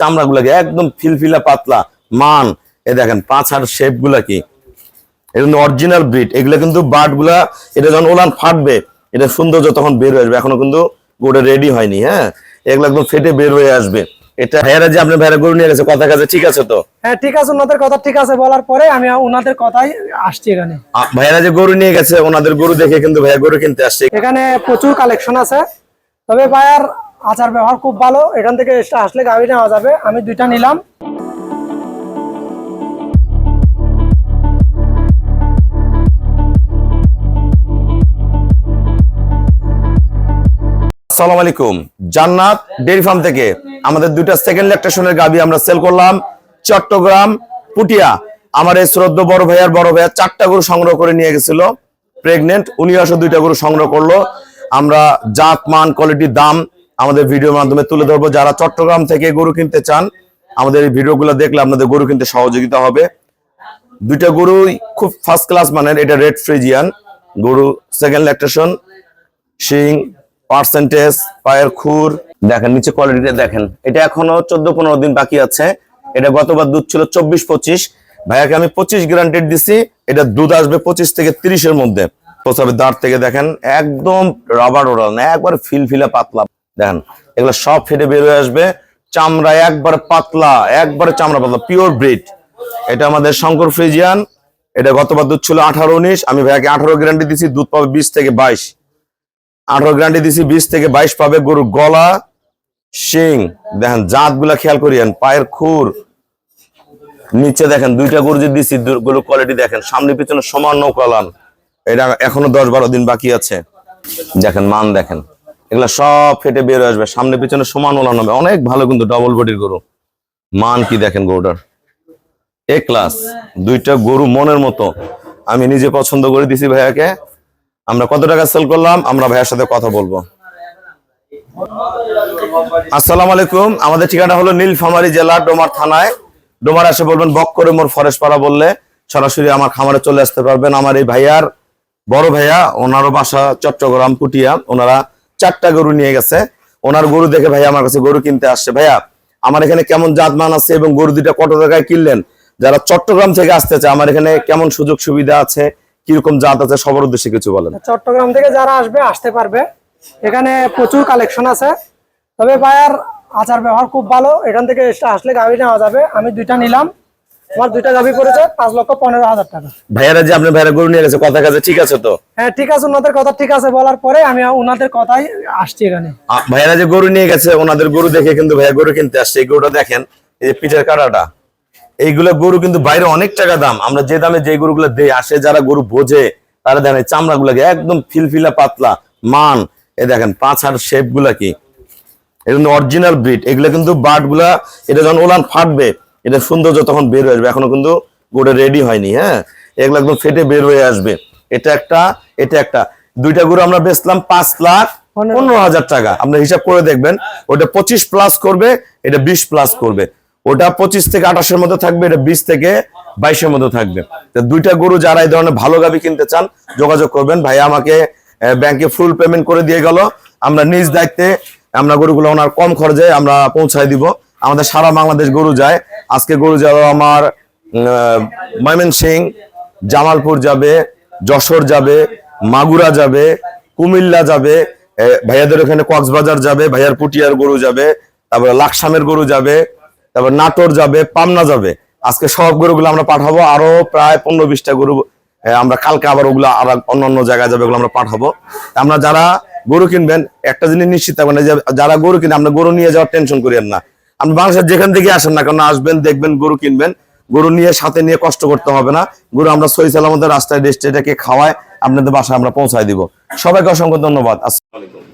চামড়া গুলাকে একদম ফিলফিলা পাতলা মান। এ দেখেন পাঁচ হার শেপগুলা কি? এটা কিন্তু অরিজিনাল ব্রিড এগুলো কিন্তু বার্ডগুলা এটা যখন ওলান ফাটবে এটা সৌন্দর্য তখন বের হয়ে আসবে। এখনও কিন্তু গোটা রেডি হয়নি হ্যাঁ? এগুলো একদম ফেটে বের হয়ে আসবে। এটা ভাইয়ারা যে আপনার ভাইয়ারা গরু নিয়ে গেছে কথা কাছে ঠিক আছে তো? হ্যাঁ ঠিক আছে ওনাদের কথা ঠিক আছে বলার পরে আমি ওনাদের কথাই আসছি এখানে। ভাইয়ারা যে গরু নিয়ে গেছে ওনাদের গরু দেখে কিন্তু ভাইয়া গরু কিনতে আসছে। এখানে প্রচুর কালেকশন আছে। তবে ভাইয়ার আচার ব্যবহার খুব ভালো, এখান থেকে এসে আসলে গাড়ি নেওয়া যাবে। আমি দুইটা নিলাম। আসসালামু আলাইকুম। জান্নাত ডেয়ারি ফার্ম থেকে আমাদের দুইটা সেকেন্ড ল্যাকটেশনের গাবি আমরা সেল করলাম। চট্টগ্রাম, পুটিয়া। আমার এই শ্রদ্ধ বড় ভাইয়ার বড় ভাইয়া চারটা গরু সংগ্রহ করে নিয়ে গেছিল। প্রেগনেন্ট উনি আসো দুইটা গরু সংগ্রহ করল। আমরা জাত মান কোয়ালিটি দাম আমাদের ভিডিওর মাধ্যমে তুলে ধরবো। যারা চট্টগ্রাম থেকে গরু কিনতে চান, আমাদের এই ভিডিওগুলো দেখলে আপনাদের গরু কিনতে সহযোগিতা হবে। দুইটা গরুই খুব ফার্স্ট ক্লাস মানের, এটা রেড ফ্রিজিয়ান গরু সেকেন্ড ল্যাকটেশন শিং পার্সেন্টেজ পায়ের খুর। দেখেন, নিচে কোয়ালিটিটা দেখেন। এটা এখনও চোদ্দ পনেরো দিন বাকি আছে। এটা গতবার দুধ ছিল চব্বিশ পঁচিশ। ভাইয়াকে আমি পঁচিশ গ্রান্টেড দিছি। এটা দুধ আসবে পঁচিশ থেকে তিরিশের মধ্যে। প্রসাবের দাঁড় থেকে দেখেন, একদম রাবার ওরাল না একবার ফিলফিলা পাতলা। দেখেন, এগুলো সব ফেটে বের হয়ে আসবে। চামড়া একবার পাতলা, একবারে চামড়া পাতলা পিওর ব্রিড এটা আমাদের শঙ্কর ফ্রিজিয়ান। এটা গতবার দুধ ছিল আঠারো উনিশ, আমি ভাইয়াকে আঠারো গ্যারান্টি দিছি, দুধ পাবে বিশ থেকে বাইশ। আঠারো গ্যারান্টি দিছি, বিশ থেকে বাইশ পাবে গরুর গলা, শিং। দেখেন জাতগুলা খেয়াল করিয়েন, পায়ের খুর। নিচে দেখেন, দুইটা গরু যে দিছি গরুর কোয়ালিটি দেখেন, সামনে পিছনে সমান নৌকালান। এটা এখনও দশ বারো দিন বাকি আছে। দেখেন, মান দেখেন। এগুলা সব ফেটে বের আসবে। সামনে পিছনে সমান ওলান হবে অনেক ভালো কিন্তু ডবল বডির গরু। মান কি দেখেন গরুটার? এ ক্লাস দুইটা গরু মনের মতো। আমি নিজে পছন্দ করে দিছি ভাইয়াকে। আমরা কত টাকা সেল করলাম? আমরা ভাইয়ার সাথে কথা বলব। আসসালামু আলাইকুম। আমাদের ঠিকানা হলো নীলফামারী জেলা, ডোমার থানায়। ডোমার এসে বলবেন বক করে মোর ফরেস্ট পাড়া বললে সরাসরি আমার খামারে চলে আসতে পারবেন। আমার এই ভাইয়ার বড় ভাইয়া, ওনারও বাসা চট্টগ্রাম, পুটিয়া। ওনারা চারটা গরু নিয়ে গেছে। ওনার গরু দেখে ভাইয়া আমার কাছে গরু কিনতে আসছে। ভাইয়া, আমার এখানে কেমন জাত মান আছে এবং গরু দুইটা কত টাকায় কিনলেন? যারা চট্টগ্রাম থেকে আসতে চায়, আমার এখানে কেমন সুযোগ সুবিধা আছে? কীরকম জাত আছে? সবার উদ্দেশ্যে কিছু বলেন। চট্টগ্রাম থেকে যারা আসবে, আসতে পারবে। এখানে প্রচুর কালেকশন আছে। তবে ভাইয়ার আচার ব্যবহার খুব ভালো। এখান থেকে আসলে গাড়ি নেওয়া যাবে। আমি দুইটা নিলাম। আমার দুইটা গাভি পড়েছে পাঁচ লক্ষ পনেরো হাজার টাকা। ভাইয়ারা যে আপনার ভাইয়ারা গরু নিয়ে গেছে কথা কাছে ঠিক আছে তো? হ্যাঁ ঠিক আছে ওনাদের কথা ঠিক আছে বলার পরে আমি ওনাদের কথাই আসছি এখানে। ভাইয়ারা যে গরু নিয়ে গেছে ওনাদের গরু দেখে কিন্তু ভাইয়া গরু কিনতে আসছে। এই গরুটা দেখেন এই যে পিঠের কাটাটা। এইগুলো গরু কিন্তু বাইরে অনেক টাকা দাম। আমরা যে দামে যে গরুগুলো দেই আসে যারা গরু বোঝে তারা দেখেন চামড়া গুলাকে একদম ফিলফিলা পাতলা মান। এ দেখেন পাঁচ হার শেপগুলা কি? এটা কিন্তু অরিজিনাল ব্রিড এগুলো কিন্তু বার্ডগুলা এটা যখন ওলান ফাটবে এটা সৌন্দর্য তখন বের হয়ে আসবে। এখনও কিন্তু গোটা রেডি হয়নি হ্যাঁ? এগুলো একদম ফেটে বের হয়ে আসবে। এটা একটা এটা একটা। দুইটা গরু আমরা বেচলাম পাঁচ লাখ পনেরো। হাজার টাকা। আপনি হিসাব করে দেখবেন ওটা পঁচিশ প্লাস করবে এটা বিশ প্লাস করবে। ওটা পঁচিশ থেকে আঠাশের মধ্যে থাকবে এটা বিশ থেকে বাইশের মধ্যে থাকবে। তো দুইটা গরু যারা এই ধরনের ভালো গাবি কিনতে চান যোগাযোগ করবেন। ভাই আমাকে ব্যাংকে ফুল পেমেন্ট করে দিয়ে গেল। আমরা নিজ দায়িত্বে আমরা গরুগুলো ওনার কম খরচে আমরা পৌঁছায় দিব। আমাদের সারা বাংলাদেশ গরু যায়। আজকে গরু যাবে আমার ময়মনসিং, জামালপুর যাবে, যশোর যাবে, মাগুরা যাবে, কুমিল্লা যাবে ভাইয়াদের ওখানে কক্সবাজার যাবে, ভাইয়ার পুটিয়ার গরু যাবে, তারপরে লাকসামের গরু যাবে, তারপর নাটোর যাবে পামনা যাবে। আজকে সব গরুগুলো আমরা পাঠাবো, আরও প্রায় পনেরো বিশটা গরু আমরা কালকে আবার ওগুলো আর অন্য অন্য জায়গায় যাবে ওগুলো আমরা পাঠাবো। আমরা যারা গরু কিনবেন, একটা জিনিস নিশ্চিত থাকবেন যারা গরু কিনে, আমরা গরু নিয়ে যাওয়ার টেনশন করিয়েন না। আপনি বাংলাদেশের যেখান থেকে আসেন না কেন, আসবেন, দেখবেন, গরু কিনবেন। গরু নিয়ে সাথে নিয়ে কষ্ট করতে হবে না। গরু আমরা সহি সালামতের রাস্তায় রেস্টেটাকে খাওয়ায় আপনাদের বাসায় আমরা পৌঁছায় দিব। সবাইকে অসংখ্য ধন্যবাদ। আসসালামু আলাইকুম।